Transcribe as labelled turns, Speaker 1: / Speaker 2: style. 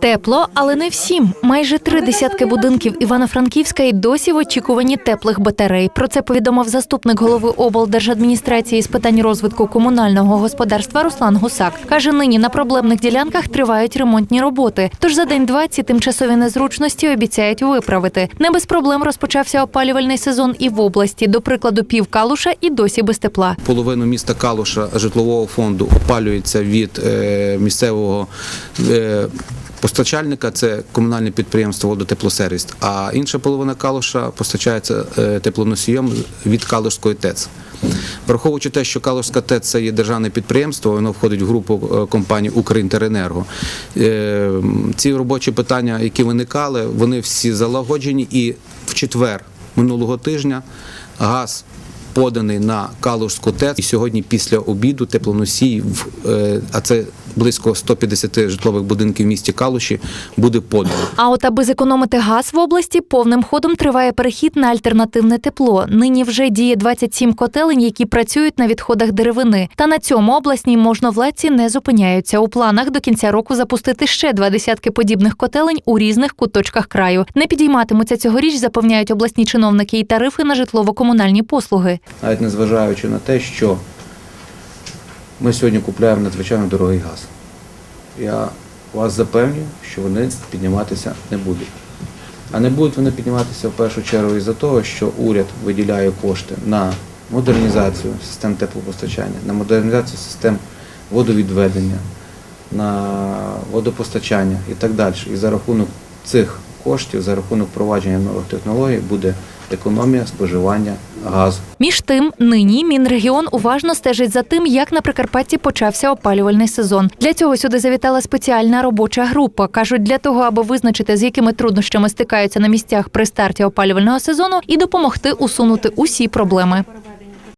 Speaker 1: Тепло, але не всім. Майже три десятки будинків Івано-Франківська і досі в очікуванні теплих батарей. Про це повідомив заступник голови облдержадміністрації з питань розвитку комунального господарства Руслан Гусак. Каже, нині на проблемних ділянках тривають ремонтні роботи. Тож за день-два ці тимчасові незручності обіцяють виправити. Не без проблем розпочався опалювальний сезон і в області. До прикладу, пів калуша і досі без тепла.
Speaker 2: Половину міста Калуша житлового фонду опалюється від е, місцевого е, постачальника, це комунальне підприємство Водотеплосервіс, а інша половина Калуша постачається е, теплоносієм від Калушської ТЕЦ. Враховуючи те, що Калушська ТЕЦ це є державне підприємство, воно входить в групу е, компаній «Укрінтеренерго». Е, Ці робочі питання, які виникали, вони всі залагоджені і в четвер минулого тижня газ поданий на Калужську ТЕЦ. І сьогодні після обіду теплоносій, а це близько 150 житлових будинків в місті Калуші, буде подано.
Speaker 1: А от аби зекономити газ в області, повним ходом триває перехід на альтернативне тепло. Нині вже діє 27 котелень, які працюють на відходах деревини. Та на цьому обласній можновладці не зупиняються. У планах до кінця року запустити ще два десятки подібних котелень у різних куточках краю. Не підійматимуться цьогоріч, запевняють обласні чиновники і тарифи на житлово-комунальні послуги.
Speaker 2: Навіть незважаючи на те, що ми сьогодні купуємо надзвичайно дорогий газ. Я вас запевнюю, що вони підніматися не будуть. А не будуть вони підніматися в першу чергу із-за того, що уряд виділяє кошти на модернізацію систем теплопостачання, на модернізацію систем водовідведення, на водопостачання і так далі. І за рахунок цих коштів, за рахунок впровадження нових технологій буде економія споживання газу.
Speaker 1: Між тим, нині Мінрегіон уважно стежить за тим, як на Прикарпатті почався опалювальний сезон. Для цього сюди завітала спеціальна робоча група. кажуть, для того, аби визначити, з якими труднощами стикаються на місцях при старті опалювального сезону, і допомогти усунути усі проблеми.